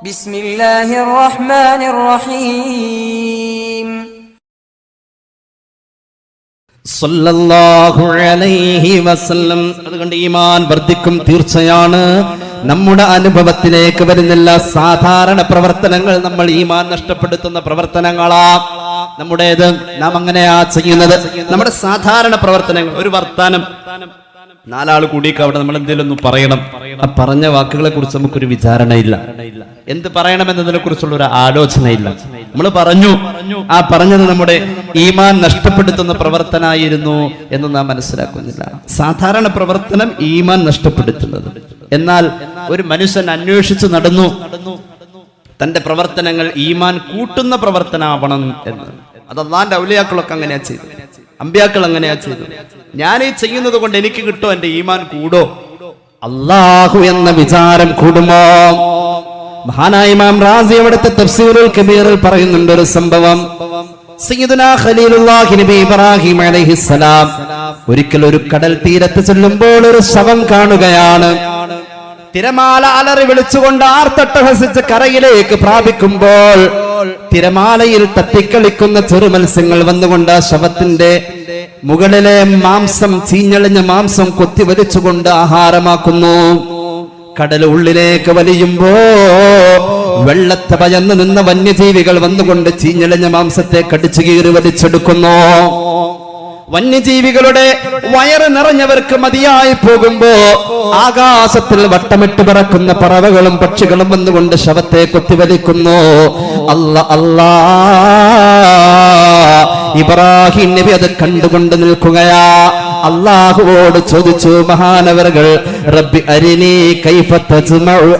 ബിസ്മില്ലാഹിർ റഹ്മാനിർ റഹീം الله അലൈഹി വസല്ലം. അതുകൊണ്ട് ഈമാൻ വർദ്ധിക്കും തീർച്ചയാണ്. നമ്മുടെ അനുഭവത്തിലേക്ക് വരുന്നില്ല. സാധാരണ പ്രവർത്തനങ്ങൾ നമ്മൾ ഈമാൻ നഷ്ടപ്പെടുത്തുന്ന പ്രവർത്തനങ്ങളാ നമ്മുടേത്. നാം അങ്ങനെയാ ചെയ്യുന്നത്. നമ്മുടെ സാധാരണ പ്രവർത്തനങ്ങൾ. ഒരു വർത്താനം. നാലാൾ കൂടിയൊക്കെ അവിടെ നമ്മൾ എന്തെങ്കിലും ഒന്ന് പറയണം. ആ പറഞ്ഞ വാക്കുകളെ കുറിച്ച് നമുക്കൊരു വിചാരണയില്ല. എന്ത് പറയണമെന്നതിനെ കുറിച്ചുള്ള ഒരു ആലോചനയില്ല. നമ്മൾ പറഞ്ഞു ആ പറഞ്ഞത് നമ്മുടെ ഈമാൻ നഷ്ടപ്പെടുത്തുന്ന പ്രവർത്തനായിരുന്നു എന്ന് നാം മനസ്സിലാക്കുന്നില്ല. സാധാരണ പ്രവർത്തനം ഈമാൻ നഷ്ടപ്പെടുത്തുന്നത്. എന്നാൽ ഒരു മനുഷ്യൻ അന്വേഷിച്ച് നടന്നു. തന്റെ പ്രവർത്തനങ്ങൾ ഈമാൻ കൂട്ടുന്ന പ്രവർത്തനമാവണം എന്ന്. അത് അള്ളാന്റെ ഔലിയാക്കളൊക്കെ അങ്ങനെയാ ചെയ്തു അമ്പ്യാക്കൾ അങ്ങനെയാ ചെയ്തു ഞാൻ ഈ ചെയ്യുന്നത് കൊണ്ട് എനിക്ക് കിട്ടോ? എന്റെ ഈമാൻ കൂടോ? അള്ളാഹു എന്ന വിചാരം കൂടുമോ? മഹാനായ ഇമാം റാസി അവിടുത്തെ തഫ്സീറുൽ കബീറിൽ പറയുന്നുണ്ട് ഒരു സംഭവം. ഇബ്രാഹിം അലൈഹിസ്സലാം ഒരിക്കൽ ഒരു കടൽ തീരത്ത് ചെല്ലുമ്പോൾ ഒരു ശവം കാണുകയാണ്. തിരമാല അലറി വിളിച്ചുകൊണ്ട് ആർത്തട്ടഹസിച്ച് കരയിലേക്ക് പ്രാപിക്കുമ്പോൾ തിരമാലയിൽ തട്ടിക്കളിക്കുന്ന ചെറുമത്സ്യങ്ങൾ വന്നുകൊണ്ട് ശവത്തിന്റെ മുകളിലെ മാംസം ചീഞ്ഞളിഞ്ഞ മാംസം കൊത്തി വലിച്ചുകൊണ്ട് ആഹാരമാക്കുന്നു. കടൽ ഉള്ളിലേക്ക് വലിയുമ്പോ വെള്ളത്തെ ഭയന്ന് നിന്ന വന്യജീവികൾ വന്നുകൊണ്ട് ചീഞ്ഞളിഞ്ഞ മാംസത്തെ കടിച്ചു കീറി വലിച്ചെടുക്കുന്നു. വന്യജീവികളുടെ വയറ് നിറഞ്ഞവർക്ക് മതിയായി പോകുമ്പോ ആകാശത്തിൽ വട്ടമിട്ട് പറക്കുന്ന പറവകളും പക്ഷികളും വന്നുകൊണ്ട് ശവത്തെ കൊത്തിവലിക്കുന്നു. അല്ല അല്ലാ. ഇബ്രാഹിം നബി അത് കണ്ടുകൊണ്ട് നിൽക്കുകയാ. അള്ളാഹുവോട് ചോദിച്ചു മഹാനവറുകൾ റബ്ബി അരിനി കൈഫ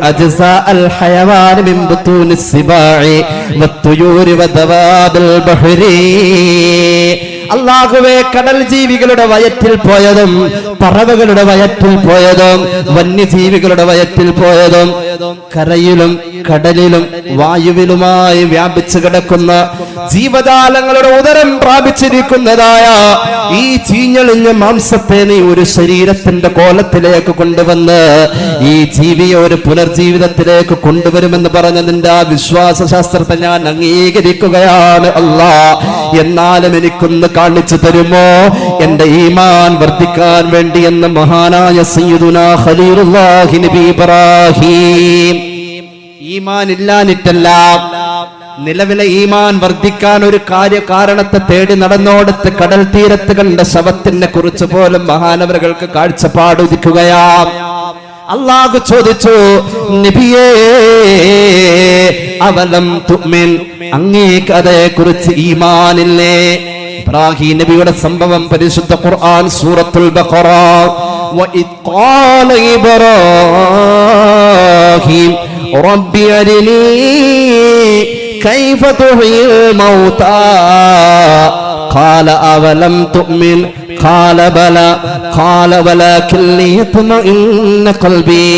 അജ്സാ അൽ ഹയവാൻ മിൻ ബുതൂനി സിബാഇ വത്തുയൂരി വദവാബിൽ ബഹരി. അള്ളാഹുവെ കടൽ ജീവികളുടെ വയറ്റിൽ പോയതും പറവകളുടെ വയറ്റിൽ പോയതും വന്യജീവികളുടെ വയറ്റിൽ പോയതും കരയിലും കടലിലും വായുവിലുമായി വ്യാപിച്ചു കിടക്കുന്ന ജീവജാലങ്ങളുടെ ഉദരം പ്രാപിച്ചിരിക്കുന്നതായ ഈ ചീഞ്ഞളിഞ്ഞ മാംസത്തെ നീ ഒരു ശരീരത്തിന്റെ കോലത്തിലേക്ക് കൊണ്ടുവന്ന് ഈ ജീവിയെ ഒരു പുനർജീവിതത്തിലേക്ക് കൊണ്ടുവരുമെന്ന് പറഞ്ഞതിന്റെ ആ വിശ്വാസ ശാസ്ത്രത്തെ ഞാൻ അംഗീകരിക്കുകയാണ് അല്ല. എന്നാലും എനിക്കൊന്ന് കാണിച്ചു തരുമോ? എന്റെ ഈമാൻ വർദ്ധിക്കാൻ വേണ്ടി എന്ന് മഹാനായ സയ്യിദുനാ ഖലീലുല്ലാഹി നബി ഇബ്രാഹിം. ഈമാൻ ഇല്ലാനിട്ടല്ല നിലവിലെ ഈമാൻ വർദ്ധിക്കാൻ ഒരു കാര്യ കാരണത്തെ തേടി നടന്നോടത്ത് കടൽ തീരത്ത് കണ്ട ശവത്തിനെ കുറിച്ച് പോലും മഹാനവരകൾക്ക് കാഴ്ചപ്പാട് ഉദിക്കുകയാ അള്ളാഹു ചോദിച്ചു നബിയേ അവലം തുമ്മിൻ അങ്ങേക്ക് അതേ കുറിച്ച് ഈമാനില്ലേ? ഇബ്രാഹിം നബിയുടെ സംഭവം പരിശുദ്ധ ഖുർആൻ സൂറത്തുൽ ബഖറ. وإذ قال إبراهيم رب أرني كيف تحيي الموتى قال أولم تؤمن قال بلى قال ولكن ليطمئن قلبي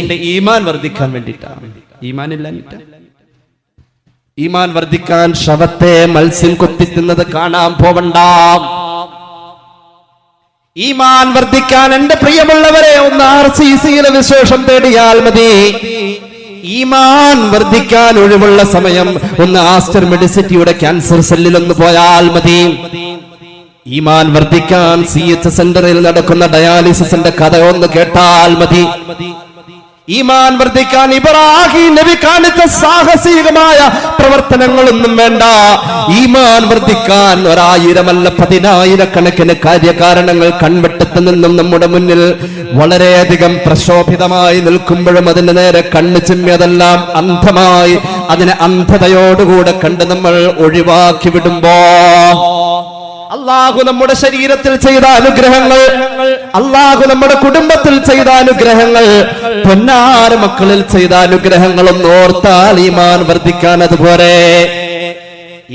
എന്റെ ഈമാൻ വർദ്ധിക്കാൻ വേണ്ടിയിട്ടാണ് ഈമാൻ ഇല്ലാഞ്ഞിട്ടാ ഈമാൻ വർദ്ധിക്കാൻ ശവത്തെ മത്സ്യം കൊത്തിത്തുന്നത് കാണാൻ പോവണ്ട ഈമാൻ വർദ്ധിക്കാൻ എന്റെ പ്രിയമുള്ളവരെ ഒന്ന് ആർ സി സിയിലെ വിശേഷം തേടിയാൽ മതി. ഈമാൻ വർദ്ധിക്കാൻ ഒഴിവുള്ള സമയം ഒന്ന് ആസ്റ്റർ മെഡിസിറ്റിയുടെ ക്യാൻസർ സെല്ലിൽ ഒന്ന് പോയാൽ മതി. ഈമാൻ വർദ്ധിക്കാൻ സി എച്ച് സെന്ററിൽ നടക്കുന്ന ഡയാലിസിന്റെ കഥ ഒന്ന് കേട്ടാൽ മതി. ഈമാൻ വർദ്ധിക്കാൻ ഇബ്രാഹിം നബി കാണിച്ച സാഹസികമായ പ്രവർത്തനങ്ങളൊന്നും വേണ്ട. ഈമാൻ വർദ്ധിക്കാൻ ഒരായിരമല്ല പതിനായിരക്കണക്കിന് കാര്യകാരണങ്ങൾ കൺവെട്ടത്ത് നിന്നും നമ്മുടെ മുന്നിൽ വളരെയധികം പ്രശോഭിതമായി നിൽക്കുമ്പോഴും അതിന് നേരെ കണ്ണു ചിമ്മിയതെല്ലാം അന്ധമായി അതിനെ അന്ധതയോടുകൂടെ കണ്ട് നമ്മൾ ഒഴിവാക്കി വിടുമ്പോ അള്ളാഹു നമ്മുടെ ശരീരത്തിൽ ചെയ്ത അനുഗ്രഹങ്ങൾ അള്ളാഹു നമ്മുടെ കുടുംബത്തിൽ ചെയ്ത അനുഗ്രഹങ്ങൾ പൊന്നാര മക്കളിൽ ചെയ്ത അനുഗ്രഹങ്ങളൊന്നും ഓർത്താൽ ഈമാൻ വർദ്ധിക്കാൻ അതുപോലെ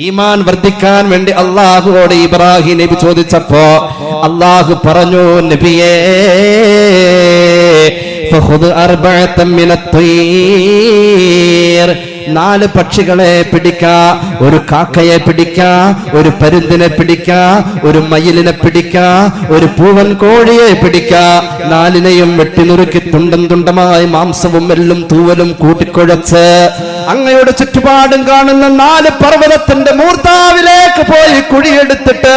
ഈമാൻ വർദ്ധിക്കാൻ വേണ്ടി അള്ളാഹുവോട് ഇബ്രാഹിം നബി ചോദിച്ചപ്പോ അള്ളാഹു പറഞ്ഞു നബിയേ فخذ أربعة من الطير നാല് പക്ഷികളെ പിടിക്ക ഒരു കാക്കയെ പിടിക്ക ഒരു പരുന്തിനെ പിടിക്ക ഒരു മയിലിനെ പിടിക്ക ഒരു പൂവൻ കോഴിയെ പിടിക്ക. നാലിനെയും വെട്ടിനുറുക്കി തുണ്ടം തുണ്ടമായി മാംസവും എല്ലും തൂവലും കൂട്ടിക്കുഴച്ച് അങ്ങയുടെ ചുറ്റുപാടും കാണുന്ന നാല് പർവ്വതത്തിന്റെ മൂർത്താവിലേക്ക് പോയി കുഴിയെടുത്തിട്ട്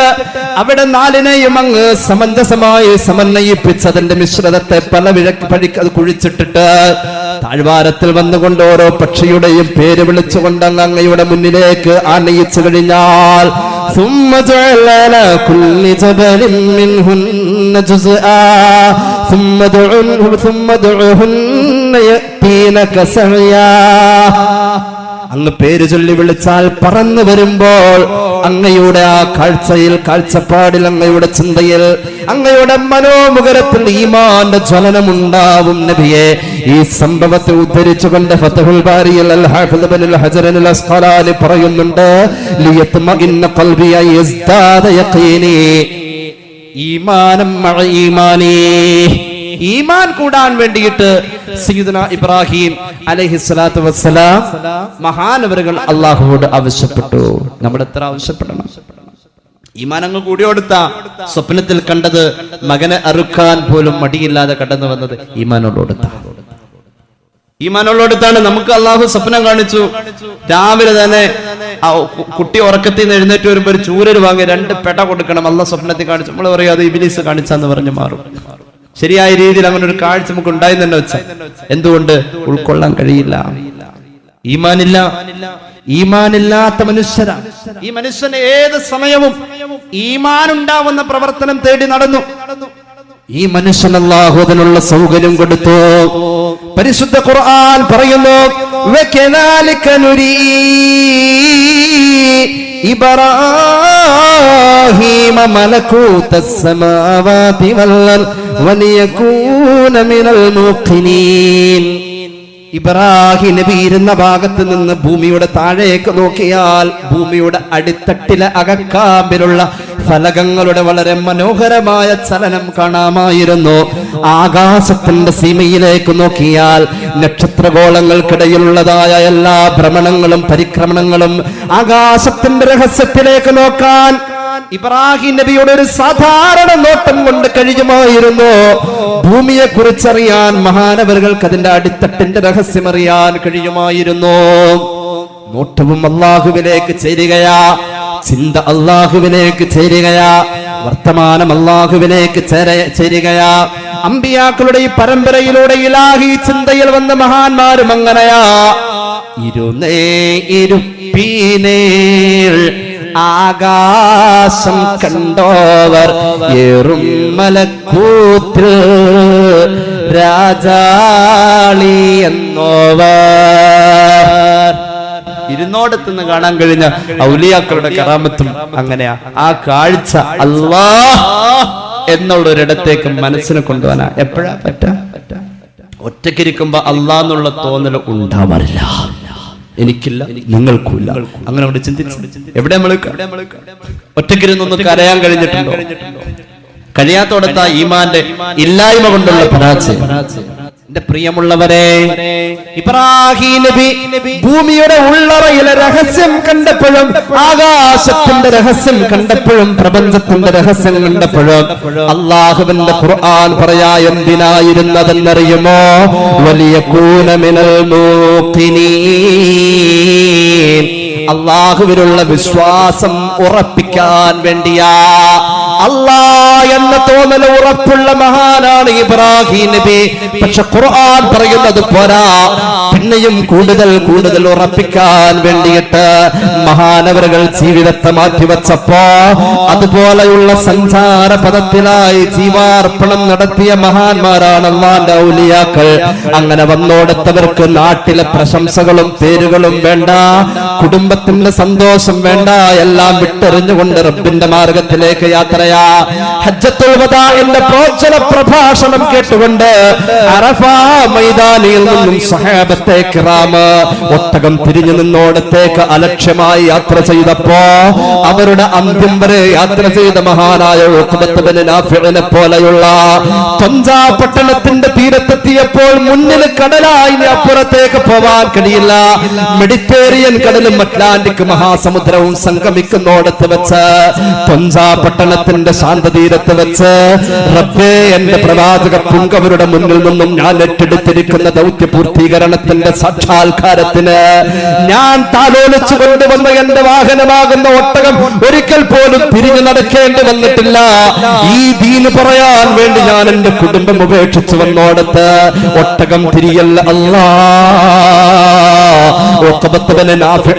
അവിടെ നാലിനെയും അങ്ങ് സമഞ്ജസമായി സമന്വയിപ്പിച്ച് അതിന്റെ മിശ്രിതത്തെ പല വിഴക്ക് പഴിക്ക് അത് കുഴിച്ചിട്ടിട്ട് താഴ്വാരത്തിൽ വന്നുകൊണ്ട് ഓരോ പക്ഷിയുടെയും പേര് വിളിച്ചുകൊണ്ട് അങ്ങ് അങ്ങയുടെ മുന്നിലേക്ക് ആനയിച്ചു കഴിഞ്ഞാൽ ثم جعل على كل جبل منهن جزءا ثم ادعوه ثم ادعوهن يأتينك سعيا അങ്ങ് പേര് ചൊല്ലി വിളിച്ചാൽ പറന്നു വരുമ്പോൾ അങ്ങയുടെ ആ കാഴ്ചയിൽ കാഴ്ചപ്പാടിൽ അങ്ങയുടെ ചിന്തയിൽ അങ്ങയുടെ മനോമുഖരത്തിൽ ഈമാന്റെ ജ്വലനമുണ്ടാവും നബിയെ. ഈ സംഭവത്തെ ഉദ്ധരിച്ചുകൊണ്ട് ഫതഹുൽ ബാരിയിൽ അൽ ഹാഫിദ് ബിൻ അസ്ഖലാനി പറയുന്നുണ്ട് ലിയത്മഇന്ന ഖൽബി യസ്ദാദ യഖീനി. ഈമാനം മഅ ഈമാനീ. ഈമാൻ കൂടാൻ വേണ്ടിയിട്ട് സീദന ഇബ്രാഹിം അലൈഹിസ്സലാത്തു വസ്സലാം മഹാനവരുകൾ അള്ളാഹുവോട് ആവശ്യപ്പെട്ടു. നമ്മൾ എത്ര ആവശ്യപ്പെടണം? ഈമാൻ അങ്ങ് കൂടി കൊടുത്ത സ്വപ്നത്തിൽ കണ്ടത് മകനെ അറുക്കാൻ പോലും മടിയില്ലാതെ കടന്നു വന്നത് ഈമാനോട് കൊടുത്ത ഈമാനുള്ളടുത്താണ് നമുക്ക് അള്ളാഹു സ്വപ്നം കാണിച്ചു. രാവിലെ തന്നെ കുട്ടി ഉറക്കത്തിൽ നിന്ന് എഴുന്നേറ്റ് വരുമ്പോൾ ഒരു വാങ്ങി രണ്ട് പെട കൊടുക്കണം. അള്ളാഹ് സ്വപ്നത്തിൽ കാണിച്ചു. നമ്മൾ പറയും അത് ഇബിലീസ് കാണിച്ചാന്ന് പറഞ്ഞു മാറും. ശരിയായ രീതിയിൽ അങ്ങനെ ഒരു കാഴ്ച നമുക്ക് ഉണ്ടായി തന്നെ വെച്ചാൽ എന്തുകൊണ്ട് ഉൾക്കൊള്ളാൻ കഴിയില്ല? ഈമാനില്ല. ഈമാനില്ലാത്ത മനുഷ്യരാ. ഈ മനുഷ്യന് ഏത് സമയവും ഈമാൻ ഉണ്ടാവുന്ന പ്രവർത്തനം തേടി നടന്നു. ഈ മനുഷ്യൻ അല്ലാഹു അതിനുള്ള സൗകര്യം കൊടുത്തു. പരിശുദ്ധ ഖുർആൻ പറയുന്നു "വകദാലിക നുരീ ഇബ്രാഹീമ മലക്കൂത്ത സമാവാതി വല്ലൽ വലിയകൂന മിനൽ മൂഖിനീൻ ഇബ്രാഹിം നബി ഇരുന്ന ഭാഗത്ത് നിന്ന് ഭൂമിയുടെ താഴേക്ക് നോക്കിയാൽ ഭൂമിയുടെ അടിത്തട്ടിലെ അകക്കാമ്പിലുള്ള ഫലകങ്ങളുടെ വളരെ മനോഹരമായ ചലനം കാണാമായിരുന്നു. ആകാശത്തിന്റെ സീമയിലേക്ക് നോക്കിയാൽ നക്ഷത്രഗോളങ്ങൾക്കിടയിലുള്ളതായ എല്ലാ ഭ്രമണങ്ങളും പരിക്രമണങ്ങളും ആകാശത്തിന്റെ രഹസ്യത്തിലേക്ക് നോക്കാൻ ഇബ്രാഹിം നബിയുടെ ഒരു സാധാരണ നോട്ടം കൊണ്ട് കഴിയുമായിരുന്നു. ഭൂമിയെ കുറിച്ചറിയാൻ മഹാനവറുകൾക്ക് അതിന്റെ അടിത്തട്ടിന്റെ രഹസ്യം അറിയാൻ കഴിയുമായിരുന്നു. നോട്ടവും അള്ളാഹുവിലേക്ക് ചേരുകയാ. ചിന്ത അള്ളാഹുവിലേക്ക് ചേരുകയാ. വർത്തമാനം അള്ളാഹുവിലേക്ക് ചേര- ചേരുകയാ. അമ്പിയാക്കളുടെ ഈ പരമ്പരയിലൂടെ ഇലാഹി ചിന്തയിൽ വന്ന മഹാന്മാരും അങ്ങനെയാ. ഇരുന്നേ ഇരുപ്പീനേ ആകാശം കണ്ടോവർ ഏറും മലക്കൂത്ത് രാജാളി എന്നോവർ. ഇരുന്നോടത്തുനിന്ന് കാണാൻ കഴിഞ്ഞ ഔലിയാക്കളുടെ കറാമത്തും അങ്ങനെയാ. ആ കാഴ്ച അല്ലാ എന്നുള്ള ഒരിടത്തേക്ക് മനസ്സിനെ കൊണ്ടുപോകാനാ എപ്പോഴാ? പറ്റ? ഒറ്റക്കിരിക്കുമ്പോ അല്ലാന്നുള്ള തോന്നൽ ഉണ്ടാവാറില്ല. എനിക്കില്ല നിങ്ങൾക്കില്ല അങ്ങനെ അവിടെ ചിന്തിച്ചു. എവിടെ നമ്മൾ ഒറ്റക്കിരുന്നൊന്ന് കരയാൻ കഴിഞ്ഞിട്ടുണ്ടോ? കഴിയാത്തോടത്താ ഈമാന്റെ ഇല്ലായ്മ കൊണ്ടുള്ള പരാജയം. എന്റെ പ്രിയമുള്ളവരെ ഇബ്രാഹിം നബി ഭൂമിയുടെ ഉള്ളറയിലെ രഹസ്യം കണ്ടപ്പോഴും ആകാശത്തിന്റെ രഹസ്യം കണ്ടപ്പോഴും പ്രപഞ്ചത്തിന്റെ രഹസ്യം കണ്ടപ്പോഴും അള്ളാഹുവിന്റെ ഖുർആൻ പറയാ എന്തിനായിരുന്നതെന്നറിയുമോ? വലിയ കൂനമിനൽ അള്ളാഹുവിനുള്ള വിശ്വാസം ഉറപ്പിക്കാൻ വേണ്ടിയാ അല്ലാ എന്ന തോന്നൽ ഉറപ്പുള്ള മഹാനാണ് ഇബ്രാഹിം നബി. പക്ഷെ ഖുർആൻ പറയുന്നത് പോരാ. പിന്നെയും കൂടുതൽ കൂടുതൽ ഉറപ്പിക്കാൻ വേണ്ടിയിട്ട് മഹാനവരകൾ ജീവിതത്തെ മാറ്റിവെച്ചപ്പോ അതുപോലെയുള്ള സഞ്ചാര പദത്തിലായി ജീവാർപ്പണം നടത്തിയ മഹാന്മാരാണ് അള്ളാന്റെ ഔലിയാക്കൾ. അങ്ങനെ വന്നോടത്തവർക്ക് നാട്ടിലെ പ്രശംസകളും പേരുകളും വേണ്ട കുടുംബത്തിന്റെ സന്തോഷം വേണ്ട എല്ലാം വിട്ടെറിഞ്ഞുകൊണ്ട് റബ്ബിന്റെ മാർഗത്തിലേക്ക് യാത്രയാ ഹജ്ജത്തുൽ എന്ന പ്രോജ്വല പ്രഭാഷണം കേട്ടുകൊണ്ട് അറഫ മൈതാനിയിൽ നിന്നും സഹാബത്തെ കിറാമ് ഒട്ടകം തിരിഞ്ഞു നിന്നോടത്തേക്ക് അലക്ഷ്യമായി യാത്ര ചെയ്തപ്പോ അവരുടെ അന്ത്യം വരെ യാത്ര ചെയ്ത മഹാനായ ബിൻ പോലെയുള്ള തൊഞ്ചാ പട്ടണത്തിന്റെ തീരത്തെത്തിയപ്പോൾ മുന്നിൽ കടലായി അപ്പുറത്തേക്ക് പോവാൻ കഴിയില്ല. മെഡിറ്റേറിയൻ കടലും അറ്റ്ലാന്റിക് മഹാസമുദ്രവും സംഗമിക്കുന്നോടത്ത് വെച്ച് തൊഞ്ചാ പട്ടണത്തിന്റെ ശാന്തതീരത്ത് വെച്ച് റബ്ബേ എന്റെ പ്രവാചക പുങ്കവരുടെ മുന്നിൽ നിന്നും ഞാൻ ഏറ്റെടുത്തിരിക്കുന്ന ദൗത്യ പൂർത്തീകരണത്തിന്റെ സാക്ഷാത്കാരത്തിന് ഞാൻ താലോലിച്ചു കൊണ്ടുവന്ന എന്റെ വാഹനമാകുന്ന ഒട്ടകം ഒരിക്കൽ പോലും തിരിഞ്ഞു നടക്കേണ്ടി വന്നിട്ടില്ല. ഈ ദീന് പറയാൻ വേണ്ടി ഞാൻ എന്റെ കുടുംബം ഉപേക്ഷിച്ചു വന്നോടത്ത് ഒട്ടകം തിരിയല്ല അല്ലാ.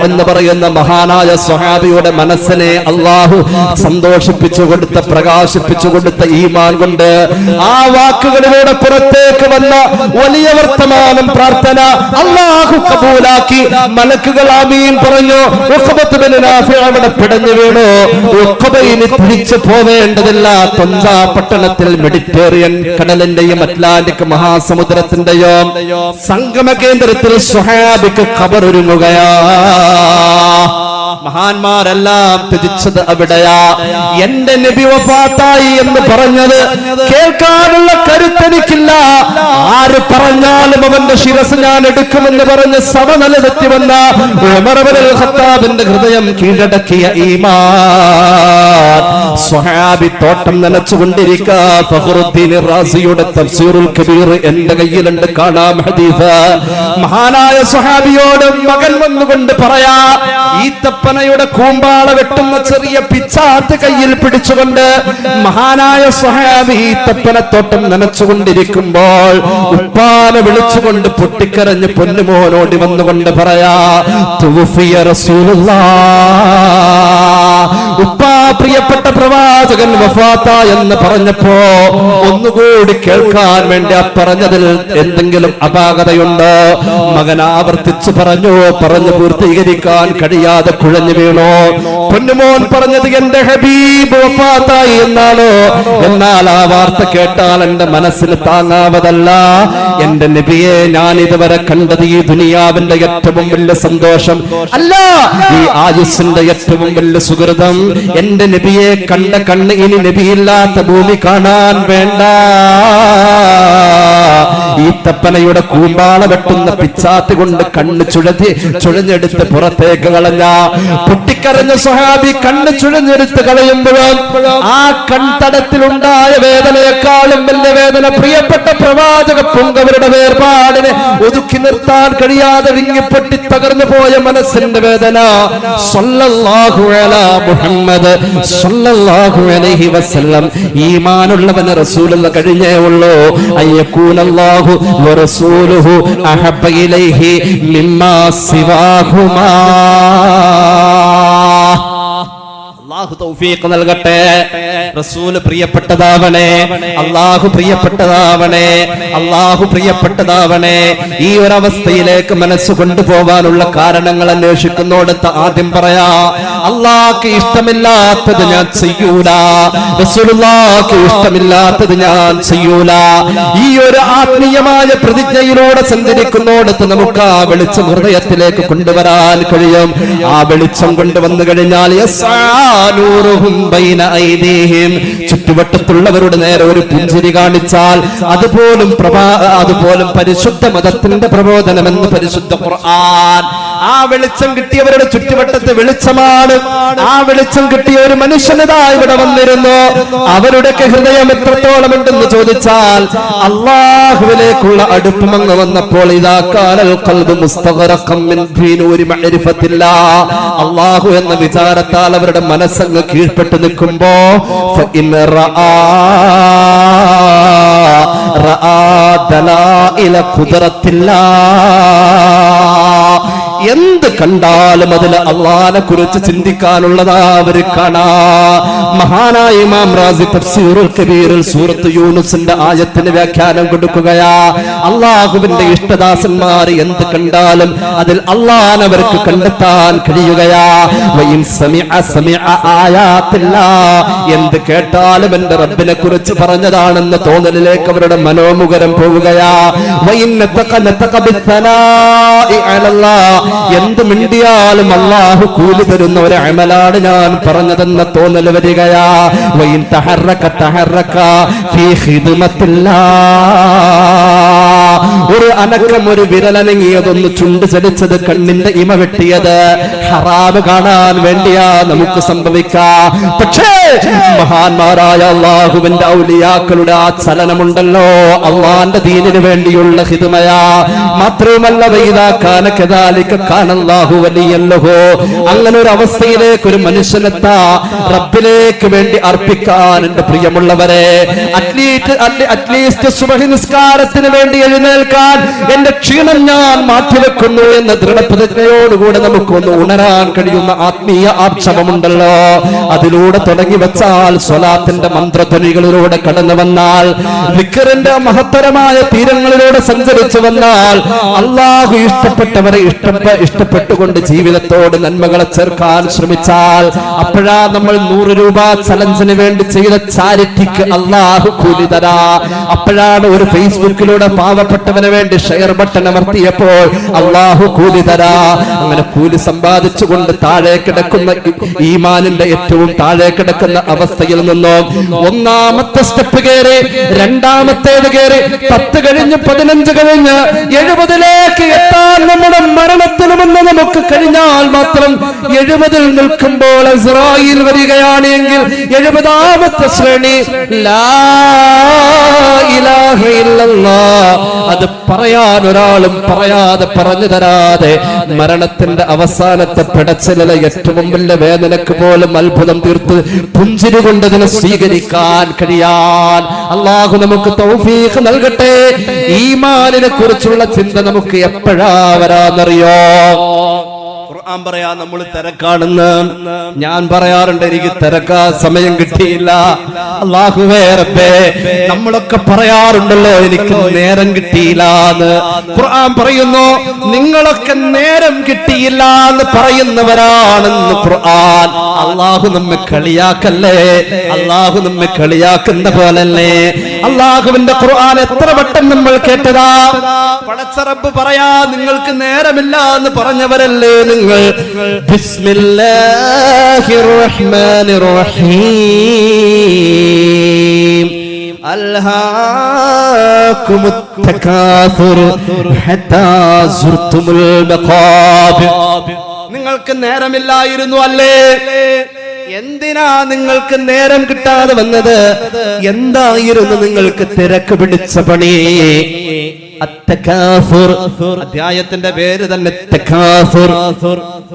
എന്ന് പറയുന്ന മഹാനായ സ്വഹാബിയുടെ മനസ്സിനെ അള്ളാഹു സന്തോഷിപ്പിച്ചു കൊടുത്ത പ്രകാശിപ്പിച്ചു കൊടുത്ത ഈമാൻ കൊണ്ട് ആ വാക്കുകളിലൂടെ പുറത്തേക്ക് വന്ന വലിയ വർത്തമാനം പ്രാർത്ഥന അള്ളാഹു കബൂലാക്കി. മലക്കുകൾ ആമീൻ പറഞ്ഞു അവിടെ പിടഞ്ഞു വീണു. ഉഖബയിന് തിരിച്ചു പോവേണ്ടതില്ല. തൊഞ്ചാ പട്ടണത്തിൽ മെഡിറ്റേറിയൻ കടലിന്റെയും അറ്റ്ലാന്റിക് മഹാസമുദ്രത്തിന്റെയോ സംഗമ കേന്ദ്രത്തിൽ സുഹാബിക്ക് ഖബറൊരുങ്ങുകയാ മഹാന്മാരെല്ലാം ത്യജിച്ചത് അവിടെയാ എന്റെ നബി വഫാത്തായി എന്ന് പറഞ്ഞത് കേൾക്കാനുള്ള കരുത്തെനിക്കില്ല ആര് പറഞ്ഞാലും അവന്റെ ശിരസ് ഞാൻ എടുക്കുമെന്ന് പറഞ്ഞ് സഭ നിലതെത്തി വന്ന ഉമറുൽ ഖത്താബിന്റെ ഹൃദയം കീഴടക്കിയ ഈമാൻ. സ്വഹാബി തോട്ടം നനച്ചുകൊണ്ടിരിക്കുക ഫഖറുദ്ദീൻ റാസിയുടെ തഫ്സീറുൽ കബീർ എന്റെ കയ്യിലുണ്ട്. കാണാം ഹദീഫ് മഹാനായ സ്വഹാബിയോട് മകൻ വന്നുകൊണ്ട് പറയാ ഈത്തപ്പനയുടെ കൂമ്പാള വെട്ടുന്ന ചെറിയ പിച്ചാത്ത് കയ്യിൽ പിടിച്ചുകൊണ്ട് മഹാനായ സ്വഹാബി തപ്പനത്തോട്ടം നനച്ചുകൊണ്ടിരിക്കുമ്പോൾ ഉപ്പാല വിളിച്ചുകൊണ്ട് പൊട്ടിക്കരഞ്ഞ് പൊന്നുമോനോടി വന്നുകൊണ്ട് പറയാ തൂഫിയ റസൂലുള്ളാഹ് ഉപ്പാ പ്രിയപ്പെട്ട പ്രവാചകൻ വഫാത്ത എന്ന് പറഞ്ഞപ്പോ ഒന്നുകൂടി കേൾക്കാൻ വേണ്ടി ആ പറഞ്ഞതിൽ എന്തെങ്കിലും അപാകതയുണ്ടോ. മകൻ ആവർത്തിച്ചു പറഞ്ഞു പറഞ്ഞു പൂർത്തീകരിക്കാൻ കഴിയാതെ കുഴഞ്ഞു വീണു. പൊന്നുമോൻ പറഞ്ഞത് എന്റെ ഹബീബ് വഫാത്തായി എന്നാണോ. എന്നാൽ ആ വാർത്ത കേട്ടാൽ എന്റെ മനസ്സിന് താങ്ങാവതല്ല. എന്റെ നബിയെ ഞാൻ ഇതുവരെ കണ്ടത് ഈ ദുനിയാവിന്റെ ഏറ്റവും വലിയ സന്തോഷം. അല്ല ഈ ആയുസിന്റെ ഏറ്റവും വലിയ സുഹൃതം എന്റെ നബിയെ കണ്ട കണ്ണ് ഇനി നബിയില്ലാത്ത ഭൂമി കാണാൻ വേണ്ട. ഈ തപ്പനയുടെ കൂമ്പാള വെട്ടുന്ന പിച്ചാത്തി കൊണ്ട് കണ്ണ് ചുഴതി ചുഴഞ്ഞെടുത്ത് പുറത്തേക്ക് കളഞ്ഞ പൊട്ടിക്കരഞ്ഞ സ്വഹാബി കണ്ണ് ചുഴഞ്ഞെടുത്ത് കളയുമ്പോഴും ആ കൺതടത്തിലുണ്ടായ വേദനയെക്കാളും വലിയ വേദന പ്രിയപ്പെട്ട പ്രവാചക പുങ്കവരുടെ വേർപാടിനെ ഒതുക്കി നിർത്താൻ കഴിയാതെ വിങ്ങിപ്പൊട്ടി തകർന്നു പോയ മനസ്സിന്റെ വേദന. മുഹമ്മദ് ഈമാനുള്ളവന് റസൂലുള്ള കഴിഞ്ഞേ ഉള്ളൂ. അയ്യക്കൂനല്ലാഹു വറസൂലുഹു അഹബ്ബ ഇലൈഹി മിമ്മാ സിവാഹുമാ. അള്ളാഹു തൗഫീഖ് നൽകട്ടെ. റസൂൽ പ്രിയപ്പെട്ടതാവണേ അള്ളാഹു പ്രിയപ്പെട്ടതാവണേ അള്ളാഹു പ്രിയപ്പെട്ടതാവണേ. ഈ ഒരവസ്ഥയിലേക്ക് മനസ്സ് കൊണ്ടുപോവാനുള്ള കാരണങ്ങൾ അന്വേഷിക്കുന്നോടത്ത് ആദ്യം പറയാ അള്ളാഹ്ക്ക് ഇഷ്ടമില്ലാത്തത് ഞാൻ ചെയ്യൂല. റസൂലുള്ളാഹ്ക്ക് ഇഷ്ടമില്ലാത്തത് ഞാൻ ചെയ്യൂല. ഈ ഒരു ആത്മീയമായ പ്രതിജ്ഞയിലൂടെ സഞ്ചരിക്കുന്നോടത്ത് നമുക്ക് ആ വെളിച്ചം ഹൃദയത്തിലേക്ക് കൊണ്ടുവരാൻ കഴിയും. ആ വെളിച്ചം കൊണ്ടുവന്നു കഴിഞ്ഞാൽ. ചുറ്റുവട്ടത്തുള്ളവരുടെ നേരെ ഒരു പുഞ്ചിരി കാണിച്ചാൽ അതുപോലും പ്രഭാ അതുപോലും പരിശുദ്ധ മതത്തിന്റെ പ്രബോധനമെന്ന് പരിശുദ്ധ ഖുർആൻ ആ വെളിച്ചം കിട്ടിയവരുടെ ചുറ്റുവട്ടത്തെ വെളിച്ചമാണ്. ആ വെളിച്ചം കിട്ടിയ ഒരു മനുഷ്യനിതാ ഇവിടെ വന്നിരുന്നു. അവരുടെയൊക്കെ ഹൃദയം എത്രത്തോളം ഉണ്ടെന്ന് ചോദിച്ചാൽ അള്ളാഹുവിലേക്കുള്ള അടുപ്പം അങ്ങ് വന്നപ്പോൾ ഇതാ കാലൽ ദീനൂരി മഅരിഫത്തില്ല. അള്ളാഹു എന്ന വിചാരത്താൽ അവരുടെ മനസ്സങ്ങ് കീഴ്പ്പെട്ട് നിൽക്കുമ്പോ ഫഇൻ എന്ത് കണ്ടാലും അതിൽ അള്ളാനെ കുറിച്ച് ചിന്തിക്കാനുള്ളതാ അവർ കാണാ. മഹാനായ ഇമാം റാസി തഫ്സീറുൽ കബീറിൽ സൂറത്ത് യൂനുസിന്റെ ആയത്തിന് വ്യാഖ്യാനം കൊടുക്കുകയാ. അള്ളാഹുവിന്റെ ഇഷ്ടദാസന്മാർ എന്ത് കണ്ടാലും അതിൽ അള്ളാൻ അവർക്ക് കണ്ടെത്താൻ കഴിയുകയാ. എന്ത് കേട്ടാലും എന്റെ റബ്ബിനെ കുറിച്ച് പറഞ്ഞതാണെന്ന് തോന്നലിലേക്ക് അവരുടെ മനോമുഖരം പോവുകയാ. എന്ത് മിണ്ടിയാലും അള്ളാഹു കൂലി തരുന്ന ഒരു അമലാണ് ഞാൻ പറഞ്ഞതെന്ന തോന്നൽ വരികയാ തഹറക്ക തഹറക്ക ഫീ ഖിദ്മത്തില്ലാ. ഒരു അനക്കം ഒരു വിരലനങ്ങിയതൊന്ന് ചുണ്ട് ചലിച്ചത് കണ്ണിന്റെ ഇമ വെട്ടിയത്. ഹറാമ് കാണാൻ വേണ്ടിയാ നമുക്ക് സംഭവിക്കാം. പക്ഷേ മഹാന്മാരായ അള്ളാഹുവിന്റെ ഔലിയാക്കളുടെ ആ ചലനമുണ്ടല്ലോ. അള്ളാന്റെ ദീനിന് വേണ്ടിയുള്ള ഹിതമയാ. മാത്രവുമല്ല വൈതാക്കാന കദാലിക കാനല്ലാഹു വലിയല്ലഹോ. അങ്ങനെ ഒരു അവസ്ഥയിലേക്ക് ഒരു മനുഷ്യനെത്താ റബ്ബിലേക്ക് വേണ്ടി അർപ്പിക്കാൻ എന്റെ പ്രിയമുള്ളവരെ അറ്റ്ലീസ്റ്റ് അറ്റ്ലീസ്റ്റ് സുബഹി നിസ്കാരത്തിന് വേണ്ടി എഴുന്നേൽക്കാൻ എന്റെ ക്ഷീണം ഞാൻ മാറ്റിവെക്കുന്നു എന്ന ദൃഢപ്രതിജ്ഞയോടുകൂടെ നമുക്കൊന്ന് ഉണരാൻ കഴിയുന്ന ആത്മീയ ആക്ഷമമുണ്ടല്ലോ. അതിലൂടെ തുടങ്ങി വെച്ചാൽ സ്വലാത്തിന്റെ മന്ത്രധ്വനികളിലൂടെ കടന്നു വന്നാൽ വിക്കറിന്റെ മഹത്തരമായ തീരങ്ങളിലൂടെ സഞ്ചരിച്ചു വന്നാൽ അള്ളാഹു ഇഷ്ടപ്പെട്ടവരെ ഇഷ്ടപ്പെ ഇഷ്ടപ്പെട്ടുകൊണ്ട് ജീവിതത്തോട് നന്മകളെ ചേർക്കാൻ ശ്രമിച്ചാൽ അപ്പോഴാ നമ്മൾ നൂറ് രൂപ ചലഞ്ചിന് വേണ്ടി ചെയ്ത ചാരിറ്റിക്ക് അള്ളാഹു കൂലി തരാ. അപ്പോഴാണ് ഒരു ഫേസ്ബുക്കിലൂടെ പാവപ്പെട്ടവന് വേണ്ടി ഷെയർ ബട്ടൺ അമർത്തിയപ്പോൾ അള്ളാഹു കൂലി തരാ അങ്ങനെ കൂലി സമ്പാദിച്ചുകൊണ്ട് താഴെ കിടക്കുന്ന ഈമാനിന്റെ ഏറ്റവും താഴെ കിടക്കുന്ന അവസ്ഥയിൽ നിന്നും ഒന്നാമത്തെ സ്റ്റെപ്പ് കയറി രണ്ടാമത്തേത് കയറി പത്ത് കഴിഞ്ഞ് പതിനഞ്ച് കഴിഞ്ഞ് എഴുപതിലേക്ക് എത്താൻ നമ്മുടെ മരണത്തിന് മരണത്തിനുമെന്ന് നമുക്ക് കഴിഞ്ഞാൽ മാത്രം എഴുപതിൽ നിൽക്കുമ്പോൾ ഇസ്രായേൽ വരികയാണെങ്കിൽ എഴുപതാമത്തെ ശ്രേണി ലാ ഇലാഹ ഇല്ലല്ലാഹ്. അത് പറയാൻ ഒരാളും പറയാതെ പറഞ്ഞു തരാതെ മരണത്തിന്റെ അവസാനത്തെ പിടച്ചിലെ ഏറ്റവും വലിയ വേദനക്ക് പോലും അത്ഭുതം തീർത്ത് പുഞ്ചിരി കൊണ്ട് ഇതിനെ സ്വീകരിക്കാൻ കഴിയാൻ അള്ളാഹു നമുക്ക് തൗഫീഖ് നൽകട്ടെ. ഈമാനിനെ കുറിച്ചുള്ള ചിന്ത നമുക്ക് എപ്പോഴാ വരാന്നറിയോ? ഖുർആൻ പറയാ നമ്മൾ തിരക്കാണെന്ന്. ഞാൻ പറയാറുണ്ട് എനിക്ക് തിരക്കാ സമയം കിട്ടിയില്ല. അള്ളാഹുവേ റബ്ബേ നമ്മളൊക്കെ പറയാറുണ്ടല്ലോ എനിക്ക് നേരം കിട്ടിയില്ല എന്ന് ഖുർആൻ പറയുന്നു നിങ്ങളൊക്കെ നേരം കിട്ടിയില്ല എന്ന് പറയുന്നവരാണെന്ന് ഖുർആൻ. അള്ളാഹു നമ്മെ കളിയാക്കല്ലേ? അള്ളാഹു നമ്മെ കളിയാക്കുന്ന പോലല്ലേ? അള്ളാഹുവിന്റെ ഖുർആൻ എത്ര വട്ടം നമ്മൾ കേട്ടതാ? പടച്ചറബ് പറയാ നിങ്ങൾക്ക് നേരമില്ല എന്ന് പറഞ്ഞവരല്ലേ നിങ്ങൾ? ബിസ്മില്ലാഹിർ റഹ്മാനിർ റഹീം നിങ്ങൾക്ക് നേരമില്ലായിരുന്നു അല്ലേ? എന്തിനാ നിങ്ങൾക്ക് നേരം കിട്ടാതെ വന്നത്? എന്തായിരുന്നു നിങ്ങൾക്ക് തിരക്ക് പിടിച്ച പണി? അധ്യായത്തിന്റെ പേര് തന്നെ.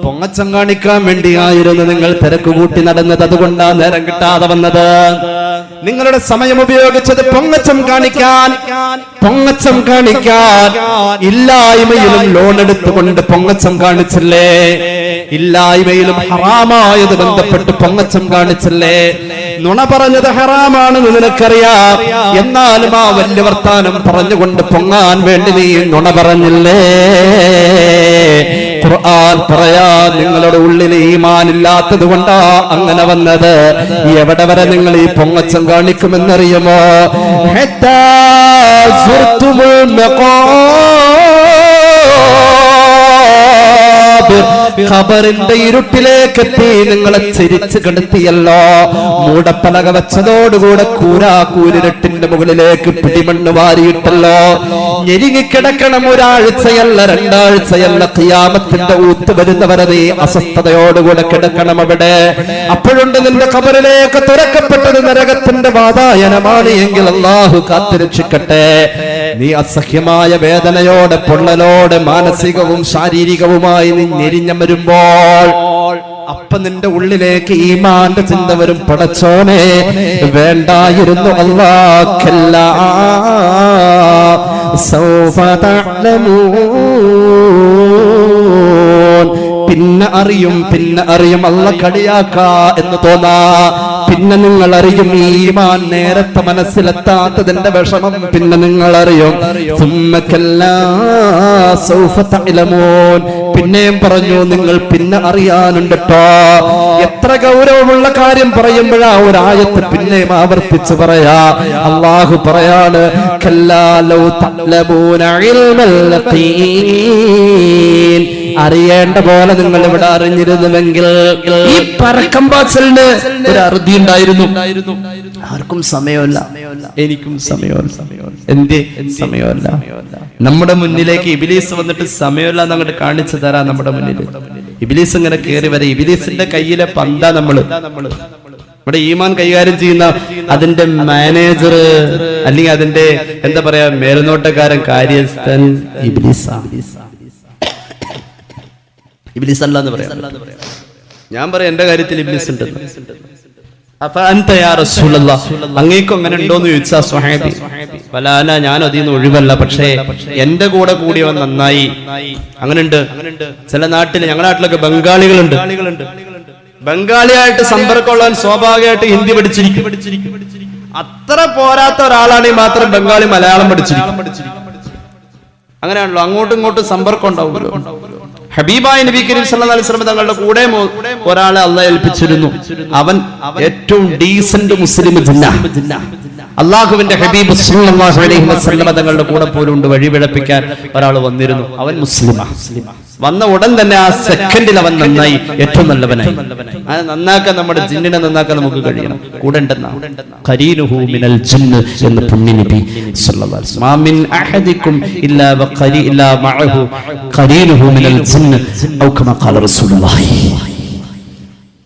പൊങ്ങച്ചം കാണിക്കാൻ വേണ്ടിയായിരുന്നു നിങ്ങൾ തിരക്ക് കൂട്ടി നടന്നത്. അതുകൊണ്ടാ നേരം കിട്ടാതെ വന്നത്. നിങ്ങളുടെ സമയം ഉപയോഗിച്ചത് പൊങ്ങച്ചം കാണിക്കാൻ. പൊങ്ങച്ചം കാണിക്കാൻ. ഇല്ലായ്മയിലും ലോൺ എടുത്തുകൊണ്ട് പൊങ്ങച്ചം കാണിച്ചില്ലേ? ഇല്ലായ്മയിലും ഹറാമായത് ബന്ധപ്പെട്ട് പൊങ്ങച്ചം കാണിച്ചില്ലേ? നുണ പറഞ്ഞത് ഹറാമാണെന്ന് നിനക്കറിയാം. എന്നാലും ആ വലിയ വർത്താനം പറഞ്ഞുകൊണ്ട് പൊങ്ങാൻ വേണ്ടി നീ നുണ പറഞ്ഞില്ലേ? ഖുർആൻ പറയാ നിങ്ങളുടെ ഉള്ളിൽ ഈമാനില്ലാത്തത് കൊണ്ടാ അങ്ങനെ വന്നത് എവിടെ വരെ നിങ്ങൾ ഈ പൊങ്ങച്ചം കാണിക്കുമെന്നറിയുമോ മഖാബ്. ഖബറിന്റെ ഇരുട്ടിലേക്ക് എത്തി നിങ്ങളെ ചിരിച്ചു കെടുത്തിയല്ലോ. മൂടപ്പലക വെച്ചതോടുകൂടെ കൂരാ കൂരിരട്ടിന്റെ മുകളിലേക്ക് പിടിമണ്ണ് വാരിയിട്ടല്ലോ. ഞെരുങ്ങിക്കിടക്കണം ഒരാഴ്ചയല്ല രണ്ടാഴ്ചയല്ല. കിയാമത്തിന്റെ ഊത്ത് വരുന്നവരെ നീ അസ്വസ്ഥതയോടുകൂടെ കിടക്കണം അവിടെ. അപ്പോഴുണ്ട് നിന്റെ ഖബറിലേക്ക് തുറക്കപ്പെട്ടത് നരകത്തിന്റെ വാതായനമാണ് എങ്കിൽ അള്ളാഹു കാത്തിരക്ഷിക്കട്ടെ നീ അസഹ്യമായ വേദനയോടെ പൊള്ളലോടെ മാനസികവും ശാരീരികവുമായി നീ ഞെരിഞ്ഞം വരുമ്പോൾ അപ്പൊ നിന്റെ ഉള്ളിലേക്ക് ഈമാന്റെ ചിന്ത വരും. പടച്ചോനെ വേണ്ടായിരുന്നു അള്ളാഖല്ല പിന്നെ അറിയും പിന്നെ അറിയും. അല്ല കളിയാക്ക എന്ന് തോന്നാ. പിന്നെ നിങ്ങൾ അറിയും ഈമാൻ നേരത്തെ മനസ്സിലെത്താത്തതിന്റെ വിഷമം പിന്നെ നിങ്ങൾ അറിയും. പിന്നെയും പറഞ്ഞു നിങ്ങൾ പിന്നെ അറിയാനുണ്ട് എത്ര ഗൗരവമുള്ള കാര്യം പറയുമ്പോഴാ ഒരായത്ത് പിന്നെയും ആവർത്തിച്ച് പറയാ അള്ളാഹു പറയാണ് കല്ലാലോ യഖീൻ. അറിയേണ്ട പോലെ നിങ്ങൾ ഇവിടെ അറിഞ്ഞിരുന്നുവെങ്കിൽ ഈ പറക്കം പാസലിന് ഒരു അറുതി ഉണ്ടായിരുന്നു. ആർക്കും സമയമല്ല. എനിക്കും സമയമല്ല. എന്തേ? സമയമല്ല. നമ്മുടെ മുന്നിലേക്ക് ഇബിലീസ് വന്നിട്ട് സമയമല്ല എന്നങ്ങോട്ട് കാണിച്ചു തരാ നമ്മുടെ മുന്നിൽ ഇബിലീസ് ഇങ്ങനെ കയറി വരെ. ഇബിലീസിന്റെ കയ്യിലെ പന്താ നമ്മൾ. നമ്മുടെ ഈമാൻ കൈകാര്യം ചെയ്യുന്ന അതിന്റെ മാനേജർ അല്ലെങ്കിൽ അതിന്റെ എന്താ പറയാ മേൽനോട്ടക്കാരൻ കാര്യസ്ഥൻ ഇബിലീസാണ്. ഇബ്ലീസ് അല്ല എന്ന് പറയാം. ഞാൻ പറയാം എന്റെ കാര്യത്തിൽ ഇബ്ലീസ് ഉണ്ട് അങ്ങേക്കും അങ്ങനെ ഉണ്ടോന്ന് ചോദിച്ചാ വലാന ഞാൻ അതിൽ നിന്ന് ഒഴിവല്ല പക്ഷേ എന്റെ കൂടെ കൂടിയവൻ നന്നായി. അങ്ങനുണ്ട്? ചില നാട്ടിൽ ഞങ്ങളുടെ നാട്ടിലൊക്കെ ബംഗാളികളുണ്ട്. ബംഗാളിയായിട്ട് സമ്പർക്കമുള്ളവൻ സ്വാഭാവികമായിട്ട് ഹിന്ദി പഠിച്ചിരിക്കും. അത്ര പോരാത്ത ഒരാളാണെങ്കിൽ മാത്രം ബംഗാളി മലയാളം പഠിച്ചിരിക്കും അങ്ങനെയാണല്ലോ അങ്ങോട്ടും ഇങ്ങോട്ടും സമ്പർക്കം ഉണ്ടാവുമല്ലോ. ഹബീബായ നബി കരീം സല്ലല്ലാഹു അലൈഹി വസല്ലം തങ്ങളുടെ കൂടെ ഒരാളെ അള്ളാഹ് ഏൽപ്പിച്ചിരുന്നു. അവൻ ഏറ്റവും ഡീസന്റ് മുസ്ലിം ജിന്ന. അള്ളാഹുവിന്റെ ഹബീബ് അലൈഹി വസല്ലം തങ്ങളുടെ കൂടെ പോലും ഉണ്ട്. വഴി പിഴപ്പിക്കാൻ ഒരാൾ വന്നിരുന്നു. അവൻ മുസ്ലിമാ. വന്ന ഉടൻ തന്നെ ആ സെക്കൻഡിൽ അവൻ നന്നായി ഏറ്റവും നല്ലവനായി. ആ നന്നാക്കാൻ നമ്മുടെ ജിന്നിനെ നന്നാക്കാൻ നമുക്ക് കഴിയണം. കൂടെ എന്ന് അഹദിക്കും ഇല്ലാ മഅഹു. ഖരീലുഹു മിനൽ ജിന്ന് ഔ കമാ ഖാല റസൂലുള്ളാഹി.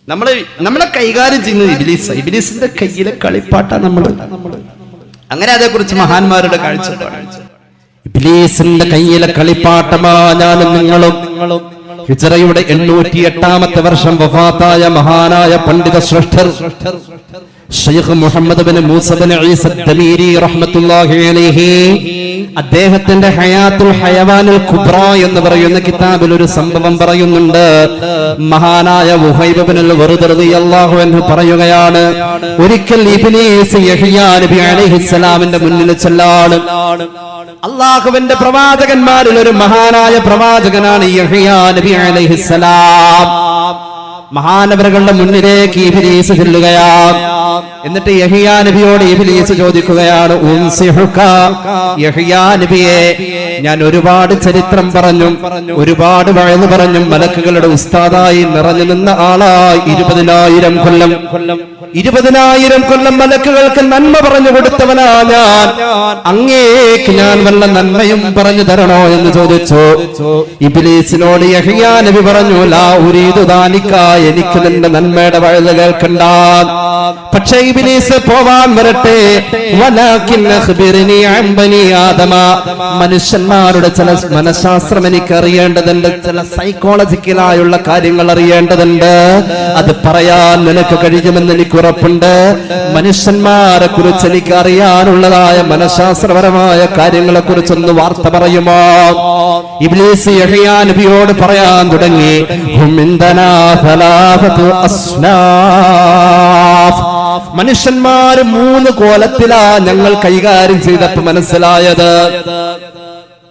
നമ്മൾ നമ്മളെ കൈകാര്യം ചെയ്യുന്നത് ഇബിലീസ് ഇബിലീസിന്റെ കയ്യിലെ കളിപ്പാട്ട നമ്മൾ അങ്ങനെ അതേക്കുറിച്ച് മഹാന്മാരുടെ കാഴ്ചപ്പാട് ഇബ്ലീസിന്റെ കയ്യിലെ കളിപ്പാട്ടമാ ഞാനും നിങ്ങളും. ഹിജറയുടെ എണ്ണൂറ്റി എട്ടാമത്തെ വർഷം വഫാത്തായ മഹാനായ പണ്ഡിത ശ്രേഷ്ഠർ. ഷെയ്ഖ് മുഹമ്മദ് ബിൻ മൂസബിൻ ഈസ തമീരി റഹ്മത്തുള്ളാഹി അലൈഹി അദ്ദേഹത്തിന്റെ ഹയാത്തുൽ ഹയവാനുൽ കുബ്ര എന്ന് പറയുന്ന കിതാബിൽ ഒരു സംഭവം പറയുന്നുണ്ട്. മഹാനായ മുഹൈബ് ബിൻ വറുദ് റളിയല്ലാഹു അൻഹു പറയുകയാണ് ഒരിക്കൽ ഇബ്ലീസ് യഹിയാ നബി അലൈഹിസ്സലാമിന്റെ മുന്നിൽ ചെല്ലാണ്. അള്ളാഹുവിന്റെ പ്രവാചകന്മാരിൽ ഒരു മഹാനായ പ്രവാചകനാണ് യഹിയാ നബി അലൈഹിസ്സലാം മഹാനവരകളുടെ മുന്നിലേക്ക് ഇബിലീസ് ചെല്ലുകയാണ്. എന്നിട്ട് യഹിയാ നബിയോട് ഇബിലീസ് ചോദിക്കുകയാണ്. യഹിയാ നബിയെ ഞാൻ ഒരുപാട് ചരിത്രം പറഞ്ഞും ഒരുപാട് വഴന്നു പറഞ്ഞു മലക്കുകളുടെ ഉസ്താദായി നിറഞ്ഞു നിന്ന ആളായി ഇരുപതിനായിരം കൊല്ലം കൊല്ലം ഇരുപതിനായിരം കൊല്ലം മലക്കുകൾക്ക് നന്മ പറഞ്ഞു കൊടുത്തവനാ ഞാൻ. അങ്ങേക്ക് ഞാൻ വല്ല നന്മയും പറഞ്ഞു തരണോ എന്ന് ചോദിച്ചു. ഇബിലീസിനോട് യഹിയാ നബി പറഞ്ഞു ലാ ഉരീതു ദാനിക്ക എനിക്ക് നിന്റെ നന്മയുടെ വഴുത കേൾക്കണ്ട. പക്ഷേ ഇബിലീസ് പോവാൻ വരട്ടെ. മനുഷ്യന്മാരുടെ ചില മനഃശാസ്ത്രം എനിക്ക് അറിയേണ്ടതുണ്ട് ചില സൈക്കോളജിക്കലായുള്ള കാര്യങ്ങൾ അറിയേണ്ടതുണ്ട് അത് പറയാൻ നിനക്ക് കഴിയുമെന്ന് എനിക്ക് ഉറപ്പുണ്ട്. മനുഷ്യന്മാരെ കുറിച്ച് എനിക്ക് അറിയാനുള്ളതായ മനഃശാസ്ത്രപരമായ കാര്യങ്ങളെ കുറിച്ചൊന്ന് വാർത്ത പറയുമോ? ഇബ്ലീസ് യഹ്യാ നബിയോട് പറയാൻ തുടങ്ങി. മനുഷ്യന്മാര് മൂന്ന് കോലത്തിലാ ഞങ്ങൾ കൈകാര്യം ചെയ്തപ്പോ മനസ്സിലായത്.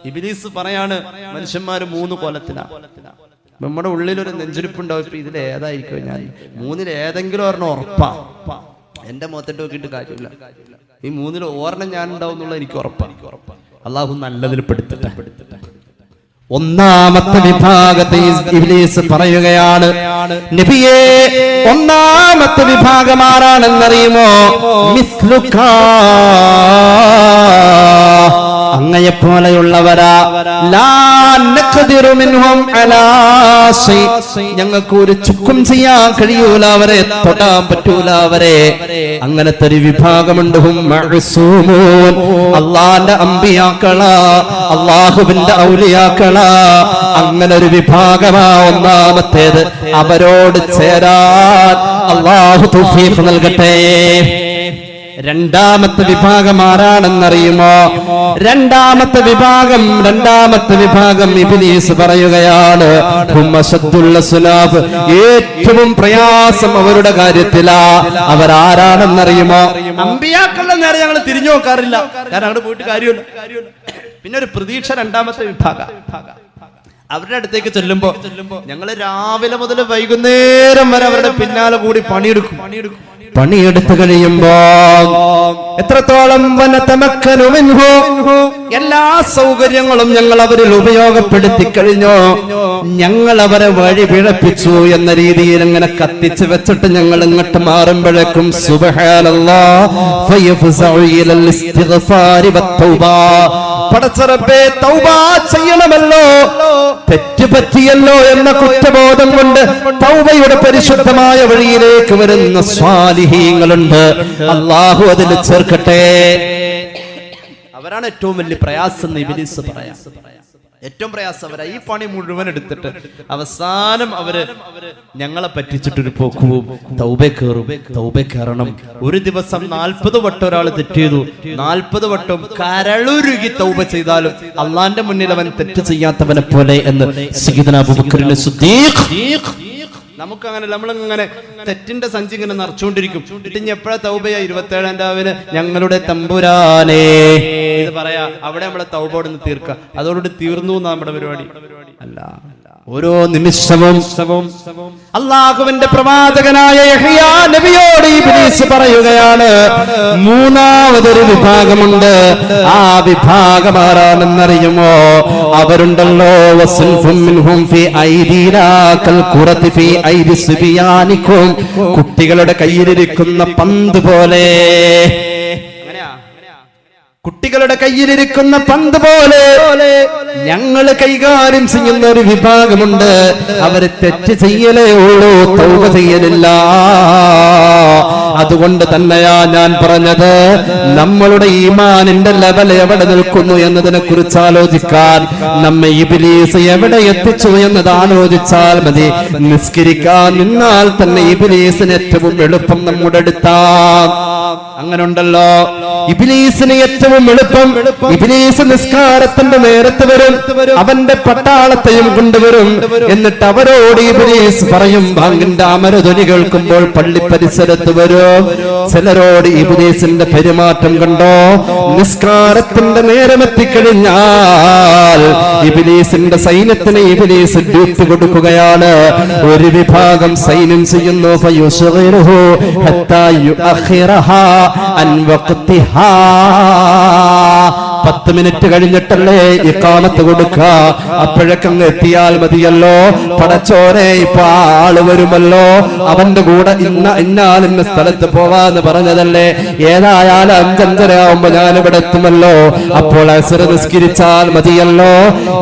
ഇബിലീസ് പറയാണ് മനുഷ്യന്മാര് മൂന്ന് കോലത്തിലാ. നമ്മുടെ ഉള്ളിലൊരു നെഞ്ചുരിപ്പുണ്ടാവും. ഇപ്പൊ ഇതിൽ ഏതായിരിക്കും ഞാൻ? മൂന്നിൽ ഏതെങ്കിലും ഒരെണ്ണം ഉറപ്പാ. എന്റെ മുഖത്തിട്ട് നോക്കിയിട്ട് കാര്യമില്ല. ഈ മൂന്നിൽ ഓർണം ഞാൻ ഉണ്ടാവും എന്നുള്ളത് എനിക്ക് ഉറപ്പാ. അള്ളാഹു നല്ലതിൽ പെടുത്തട്ടെ. ഒന്നാമത്തെ വിഭാഗത്തെ ഇബ്ലീസ് പറയുകയാണ് നബിയെ ഒന്നാമത്തെ വിഭാഗം ആരാണെന്നറിയുമോ? മിസ്ലുക്ക അങ്ങയെ പോലെയുള്ളവരാ. ഞങ്ങൾക്ക് ഒരു ചുക്കും ചെയ്യാൻ കഴിയൂല അവരെ തൊടാൻ പറ്റൂല അവരെ. അങ്ങനത്തെ ഒരു വിഭാഗമുണ്ട് അള്ളാന്റെ അമ്പിയാക്കള അള്ളാഹുവിന്റെ ഔലിയാക്കള. അങ്ങനെ ഒരു വിഭാഗമാ ഒന്നാമത്തേത്. അവരോട് ചേരാൻ അള്ളാഹു തൗഫീഖ് നൽകട്ടെ. രണ്ടാമത്തെ വിഭാഗം ആരാണെന്നറിയുമോ? രണ്ടാമത്തെ വിഭാഗം രണ്ടാമത്തെ വിഭാഗം ഇബിലീസ് പറയുകയാണ് ഏറ്റവും പ്രയാസം അവരുടെ കാര്യത്തിലാ. അവരാരാണെന്നറിയുമോ അമ്പിയാക്കളുടെ നേരെ ഞങ്ങൾ തിരിഞ്ഞു നോക്കാറില്ല. കാരണം അങ്ങോട്ട് പോയിട്ട് കാര്യമില്ല പിന്നെ ഒരു പ്രതീക്ഷ രണ്ടാമത്തെ വിഭാഗം. അവരുടെ അടുത്തേക്ക് ചെല്ലുമ്പോ ഞങ്ങൾ രാവിലെ മുതൽ വൈകുന്നേരം വരെ അവരുടെ പിന്നാലെ കൂടി പണിയെടുക്കും പണിയെടുക്കും. പണിയെടുത്തു കഴിയുമ്പോ എത്രത്തോളം. എല്ലാ സൗകര്യങ്ങളും ഞങ്ങൾ അവരിൽ ഉപയോഗപ്പെടുത്തി കഴിഞ്ഞു ഞങ്ങൾ അവരെ വഴി പിഴപ്പിച്ചു എന്ന രീതിയിൽ അങ്ങനെ കത്തിച്ചു വെച്ചിട്ട് ഞങ്ങൾ ഇങ്ങോട്ട് മാറുമ്പോഴേക്കും പടച്ചറപ്പേ തൗബ ചെയ്യണമല്ലോ. തെറ്റ് പറ്റിയല്ലോ എന്ന കുറ്റബോധം കൊണ്ട് തൗബയുടെ പരിശുദ്ധമായ വഴിയിലേക്ക് വരുന്ന സ്വാലിഹീങ്ങളുണ്ട്. അള്ളാഹു അതിൽ ചേർക്കട്ടെ. അവരാണ് ഏറ്റവും വലിയ പ്രയാസം എന്ന് ഇബിലിസ് പറയാം. ഏറ്റവും പ്രയാസം അവരാ. ഈ പണി മുഴുവൻ എടുത്തിട്ട് അവസാനം അവർ ഞങ്ങളെ പറ്റിച്ചിട്ടൊരു പോക്കുവും തൗബെ കയറും തൗബെ കയറണം. ഒരു ദിവസം നാൽപ്പത് വട്ടം ഒരാൾ തെറ്റ് ചെയ്തു. നാൽപ്പത് വട്ടം കരളുരുകി തൗബ ചെയ്താലും അള്ളാന്റെ മുന്നിൽ അവൻ തെറ്റ് ചെയ്യാത്തവനെ പോലെ എന്ന് സയ്യിദുനാ അബൂബക്കറിന് സുദ്ദീഖ് നമുക്കങ്ങനെ നമ്മളിങ്ങനെ തെറ്റിന്റെ സഞ്ചി ഇങ്ങനെ നിറച്ചുകൊണ്ടിരിക്കും. ഇനി എപ്പോഴാ തൗബയാ? ഇരുപത്തേഴാം രാവിലെ ഞങ്ങളുടെ തമ്പുരാനേ. ഇത് പറയാ അവിടെ നമ്മളെ തൗബോട് തീർക്കുക. അതോടുകൂടി തീർന്നു നമ്മുടെ പരിപാടി. അല്ല. ഓരോ നിമിഷവും അള്ളാഹുവിന്റെ പ്രവാചകനായ നബിയോട് ഇബ്ലീസ് പറയുകയാണ്. മൂന്നാമതൊരു വിഭാഗമുണ്ട്. ആ വിഭാഗം ആരാണെന്നറിയുമോ അവരുണ്ടല്ലോ കുട്ടികളുടെ കയ്യിലിരിക്കുന്ന പന്ത് പോലെ. കുട്ടികളുടെ കയ്യിലിരിക്കുന്ന പന്ത് പോലെ ഞങ്ങൾ കൈകാര്യം ചെയ്യുന്ന ഒരു വിഭാഗമുണ്ട്. അവർ തെറ്റ് ചെയ്യലേ ഉള്ളൂ തൗക ചെയ്യലില്ല. അതുകൊണ്ട് തന്നെയാ ഞാൻ പറഞ്ഞത് നമ്മളുടെ ഈമാനിന്റെ ലെവൽ എവിടെ നിൽക്കുന്നു എന്നതിനെ കുറിച്ച് ആലോചിക്കാൻ. നമ്മെ ഇബിലീസ് എവിടെ എത്തിച്ചു എന്നത് ആലോചിച്ചാൽ മതി. നിസ്കരിക്കാൻ നിന്നാൽ തന്നെ ഇബിലീസിന് ഏറ്റവും എളുപ്പം നമ്മുടെ അടുത്താ. അങ്ങനെ ഉണ്ടല്ലോ ഇബിലീസിന് ഏറ്റവും എളുപ്പം ഇബിലീസ് നിസ്കാരത്തിന്റെ നേരത്ത് വരും അവന്റെ പട്ടാളത്തെയും കൊണ്ടുവരും. എന്നിട്ട് അവരോട് ഇബിലീസ് പറയും ബാങ്കിന്റെ അമരധ്വനി കേൾക്കുമ്പോൾ പള്ളി പരിസരത്ത് വരും. ചിലരോട് ഇബിലീസിന്റെ പെരുമാറ്റം കണ്ടോ? നിസ്കാരത്തിന്റെ നേരം എത്തിക്കഴിഞ്ഞാൽ ഇബിലീസിന്റെ സൈന്യത്തിന് ഇബിലീസ് ഡ്യൂട്ടി കൊടുക്കുകയാണ്. ഒരു വിഭാഗം സൈന്യം ചെയ്യുന്നു. ഹത്താ യുഅഖിറഹാ അൻ വഖ്തിഹാ പത്ത് മിനിറ്റ് കഴിഞ്ഞിട്ടല്ലേ ഇക്കാമത്ത് കൊടുക്ക. അപ്പോഴക്കങ്ങ് എത്തിയാൽ മതിയല്ലോ. പടച്ചോരെ ഇപ്പൊ ആൾ വരുമല്ലോ. അവന്റെ കൂടെ ഇന്ന ഇന്നാൾ ഇന്ന സ്ഥലത്ത് പോവാന്ന് പറഞ്ഞതല്ലേ. ഏതായാലും അഞ്ചഞ്ചര ആവുമ്പോ ഞാൻ ഇവിടെ എത്തുമല്ലോ. അപ്പോൾ അസുര നിസ്കരിച്ചാൽ മതിയല്ലോ.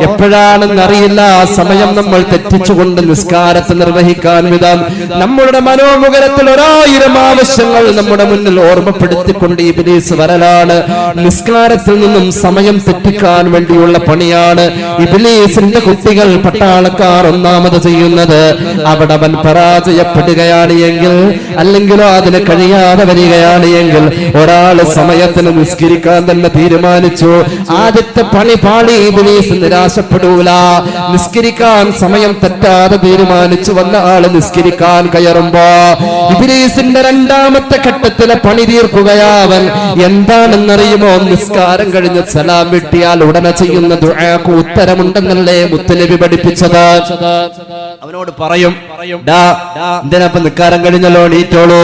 എപ്പോഴാണെന്നറിയില്ല ആ സമയം നമ്മൾ തെറ്റിച്ചുകൊണ്ട് നിസ്കാരത്തെ നിർവഹിക്കാൻ വിധം. നമ്മളുടെ മനോമുഖരത്തിൽ ഒരായിരം ആവശ്യങ്ങൾ നമ്മുടെ മുന്നിൽ ഓർമ്മപ്പെടുത്തിക്കൊണ്ട് ഈ ബിലീസ് വരലാണ്. നിസ്കാരത്തിൽ നിന്നും സമയം തെറ്റിക്കാൻ വേണ്ടിയുള്ള പണിയാണ് ഇബിലീസിന്റെ കുട്ടികൾ പട്ടാളക്കാർ ഒന്നാമത് ചെയ്യുന്നത്. അവിടെ അവൻ പരാജയപ്പെടുകയാണ് എങ്കിൽ അല്ലെങ്കിലോ അതിന് കഴിയാതെ വരികയാണ് എങ്കിൽ ഒരാൾ സമയത്തിന് നിസ്കരിക്കാൻ തന്നെ തീരുമാനിച്ചു. ആദ്യത്തെ പണി പാളി ഇബിലീസ് നിരാശപ്പെടൂല. നിസ്കരിക്കാൻ സമയം തെറ്റാതെ തീരുമാനിച്ചു വന്ന ആൾ നിസ്കരിക്കാൻ കയറുമ്പോ ഇബിലീസിന്റെ രണ്ടാമത്തെ ഘട്ടത്തിലെ പണി തീർക്കുകയാവൻ എന്താണെന്നറിയുമോ? നിസ്കാരം കഴിഞ്ഞ് സലാം വെട്ടിയാൽ ഉടനെ ചെയ്യുന്ന ദുആക്ക് ഉത്തരമുണ്ടെന്നല്ലേ മുത്തലിബി പഠിപ്പിച്ചത്? അവനോട് പറയും "ഡാ, എന്തിനാ നിക്കാരം കഴിഞ്ഞല്ലോ നീറ്റോളൂ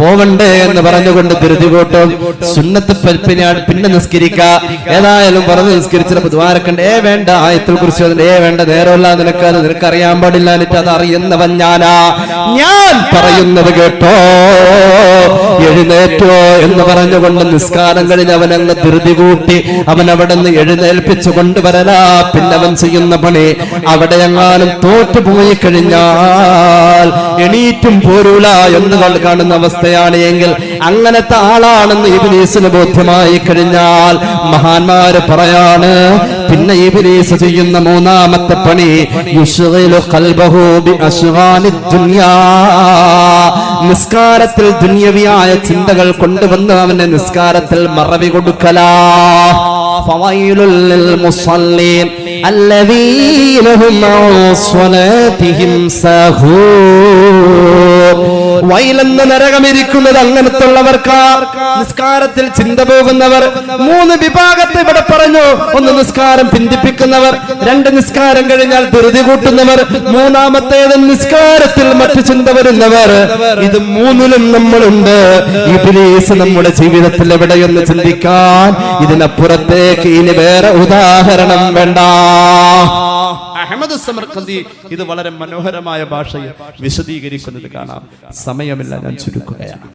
പോവണ്ടേ എന്ന് പറഞ്ഞുകൊണ്ട് ധൃതി കൂട്ടും. സുന്നത്ത് പിന്നെ പിന്നെ നിസ്കരിക്ക. ഏതായാലും പറഞ്ഞ് നിസ്കരിച്ചപ്പോ ദ്വാരക്കണ്ട് ഏ വേണ്ട ആയത്തിൽ കുറിച്ച് ഏ വേണ്ട നേരമല്ല നിനക്ക് അത് നിനക്ക് അറിയാൻ പാടില്ല എന്നിട്ട് അത് അറിയുന്നവൻ ഞാനാ. ഞാൻ പറയുന്നത് കേട്ടോ. എഴുന്നേറ്റോ എന്ന് പറഞ്ഞുകൊണ്ട് നിസ്കാരം കഴിഞ്ഞ് അവൻ അങ്ങ് ധൃതി കൂട്ടി അവൻ അവിടെ നിന്ന് എഴുന്നേൽപ്പിച്ചു കൊണ്ടുവരലാ പിന്നെ അവൻ ചെയ്യുന്ന പണി അവിടെ എങ്ങാനും തോറ്റുപോയി പോയി എണീറ്റും പോരൂല എന്ന് കാണുന്ന അവസ്ഥയാണ് എങ്കിൽ അങ്ങനത്തെ ആളാണെന്ന് ഇബിലീസിന് ബോധ്യമായി കഴിഞ്ഞാൽ മഹാന്മാര് പറയാണ് പിന്നെ ഇബിലീസ് ചെയ്യുന്ന മൂന്നാമത്തെ പണി നിസ്കാരത്തിൽ ദുന്യവിയായ ചിന്തകൾ കൊണ്ടുവന്ന് അവന്റെ നിസ്കാരത്തിൽ മറവി കൊടുക്കലാ. فويل للمصلين الذين هم عن صلاتهم ساهون. വയലെന്ന നരകമിരിക്കുന്നത് അങ്ങനത്തുള്ളവർക്ക്. നിസ്കാരത്തിൽ ചിന്ത പോകുന്നവർ മൂന്ന് വിഭാഗത്തെ ഇവിടെ പറഞ്ഞു. ഒന്ന് നിസ്കാരം പിന്തിപ്പിക്കുന്നവർ രണ്ട് നിസ്കാരം കഴിഞ്ഞാൽ ധൃതി കൂട്ടുന്നവർ മൂന്നാമത്തേത് നിസ്കാരത്തിൽ മറ്റു ചിന്ത വരുന്നവർ. ഇത് മൂന്നിലും നമ്മളുണ്ട്. ഇബിലീസ് നമ്മുടെ ജീവിതത്തിൽ എവിടെയൊന്ന് ചിന്തിക്കാൻ ഇതിനപ്പുറത്തേക്ക് ഇനി വേറെ ഉദാഹരണം വേണ്ട. അഹമ്മദ് സമർക്കന്തി ഇത് വളരെ മനോഹരമായ ഭാഷയിൽ വിശദീകരിക്കുന്നത് കാണാം. സമയമില്ല ഞാൻ ചുരുക്കുകയാണ്.